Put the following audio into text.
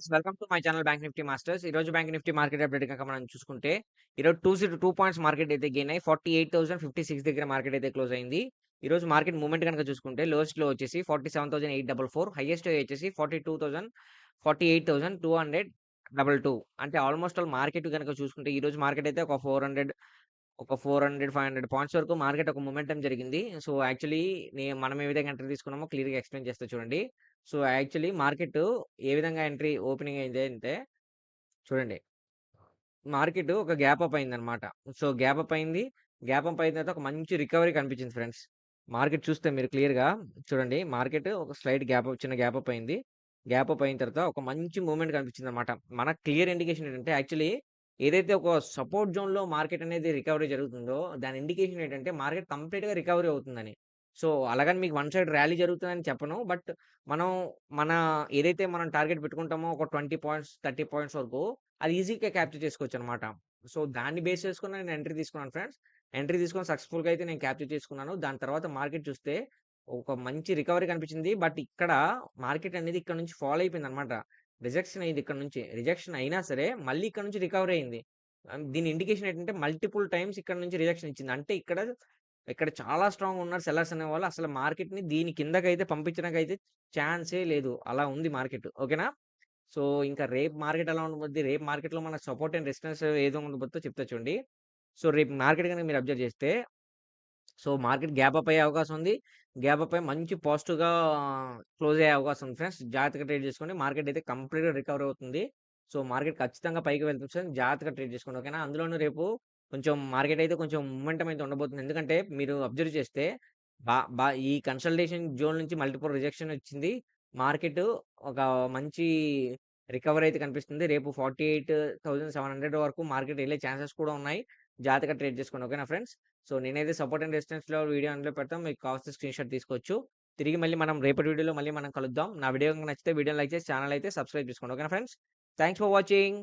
Guys welcome to my channel bank nifty masters ఈ రోజు bank Nifty market update కనుక మనం చూసుకుంటే ఈరోజు two zero two points market అయితే గెయిన్ అయ్యి forty eight thousand fifty six దగ్గర మార్కెట్ అయితే క్లోజ్ అయింది. ఈ రోజు మార్కెట్ మూమెంట్ కనుక చూసుకుంటే లోయెస్ట్లో వచ్చేసి forty seven thousand eight double four highest వచ్చేసి forty two thousand forty eight thousand two hundred double two అంటే ఆల్మోస్ట్ ఆల్ మార్కెట్ కనుక చూసుకుంటే ఈ రోజు మార్కెట్ అయితే ఒక ఫోర్ హండ్రెడ్ ఒక four hundred five hundred points వరకు మార్కెట్ ఒక మూమెంటం జరిగింది. సో యాక్చువల్లీ నేను మనం ఏ విధంగా ఎంటర్ తీసుకున్నామో క్లియర్గా ఎక్స్ప్లెయిన్ చేస్తే చూడండి. సో యాక్చువల్లీ మార్కెట్ ఏ విధంగా ఎంట్రీ ఓపెనింగ్ అయింది అంటే చూడండి. మార్కెట్ ఒక గ్యాప్ అప్ అయింది అనమాట సో గ్యాప్ అప్ అయింది. గ్యాప్ అప్ అయిన తర్వాత ఒక మంచి రికవరీ కనిపించింది ఫ్రెండ్స్. మార్కెట్ చూస్తే మీరు క్లియర్గా చూడండి. మార్కెట్ ఒక స్లైడ్ గ్యాప్ చిన్న గ్యాప్ అప్ అయింది. గ్యాప్ అప్ అయిన తర్వాత ఒక మంచి మూమెంట్ కనిపించింది అనమాట మన క్లియర్ ఇండికేషన్ ఏంటంటే యాక్చువల్లీ ఏదైతే ఒక సపోర్ట్ జోన్లో మార్కెట్ అనేది రికవరీ జరుగుతుందో దాని ఇండికేషన్ ఏంటంటే మార్కెట్ కంప్లీట్గా రికవరీ అవుతుందని. సో అలాగని మీకు వన్ సైడ్ ర్యాలీ జరుగుతుందని చెప్పను. బట్ మనం మన ఏదైతే మనం టార్గెట్ పెట్టుకుంటామో ఒక ట్వంటీ పాయింట్స్ థర్టీ పాయింట్స్ వరకు అది ఈజీగా క్యాప్చర్ చేసుకోవచ్చు అనమాట సో దాన్ని బేస్ చేసుకుని నేను ఎంట్రీ తీసుకున్నాను ఫ్రెండ్స్. ఎంట్రీ తీసుకొని సక్సెస్ఫుల్గా అయితే నేను క్యాప్చర్ చేసుకున్నాను. దాని తర్వాత మార్కెట్ చూస్తే ఒక మంచి రికవరీ కనిపించింది. బట్ ఇక్కడ మార్కెట్ అనేది ఇక్కడ నుంచి ఫాలో అయిపోయింది అనమాట రిజెక్షన్ అయింది ఇక్కడ నుంచి. రిజెక్షన్ అయినా సరే మళ్ళీ ఇక్కడ నుంచి రికవరీ అయింది. దీని ఇండికేషన్ ఏంటంటే మల్టిపుల్ టైమ్స్ ఇక్కడ నుంచి రిజెక్షన్ ఇచ్చింది. అంటే ఇక్కడ ఇక్కడ చాలా స్ట్రాంగ్ ఉన్నారు సెల్లర్స్ అనే వాళ్ళు అసలు మార్కెట్ని దీని కిందకైతే పంపించడానికి అయితే ఛాన్సే లేదు. అలా ఉంది మార్కెట్. ఓకేనా? సో ఇంకా రేపు మార్కెట్ ఎలా ఉండబోద్ది? రేపు మార్కెట్లో మన సపోర్ట్ అండ్ రెసిస్టెన్స్ ఏదో ఉండబోతుందో చెప్తా చూడండి. సో రేపు మార్కెట్ కనుక మీరు అబ్జర్వ్ చేస్తే సో మార్కెట్ గ్యాప్ అప్ అయ్యే అవకాశం ఉంది. గ్యాప్ అప్ అయ్యి మంచి పాజిటివ్గా క్లోజ్ అయ్యే అవకాశం ఉంది ఫ్రెండ్స్. జాగ్రత్తగా ట్రేడ్ చేసుకోండి. మార్కెట్ అయితే కంప్లీట్గా రికవర్ అవుతుంది. సో మార్కెట్ ఖచ్చితంగా పైకి వెళ్తుంది ఫ్రెండ్స్. జాగ్రత్తగా ట్రేడ్ చేసుకోండి. ఓకేనా? అందులోనూ రేపు కొంచెం మార్కెట్ అయితే కొంచెం మూమెంటం అయితే ఉండబోతుంది. ఎందుకంటే మీరు అబ్జర్వ్ చేస్తే బా బా ఈ కన్సల్టేషన్ జోన్ నుంచి మల్టిపుల్ రిజెక్షన్ వచ్చింది. మార్కెట్ ఒక మంచి రికవరీ అయితే కనిపిస్తుంది. రేపు forty eight thousand seven hundred వరకు మార్కెట్ వెళ్ళే ఛాన్సెస్ కూడా ఉన్నాయి. జాతక ట్రేడ్ చేసుకోండి. ఓకేనా ఫ్రెండ్స్? సో నేనైతే సపోర్ట్ అండ్ రెసిస్టెన్స్లో వీడియో అందులో పెడతాం. మీకు కావాల్సిన స్క్రీన్ షాట్ తీసుకోవచ్చు. తిరిగి మళ్ళీ మనం రేపటి వీడియోలో మళ్ళీ మనం కలుద్దాం. నా వీడియో నచ్చితే వీడియో లైక్ చేసి ఛానల్ అయితే సబ్స్క్రైబ్ చేసుకోండి. ఓకేనా ఫ్రెండ్స్? Thanks for watching.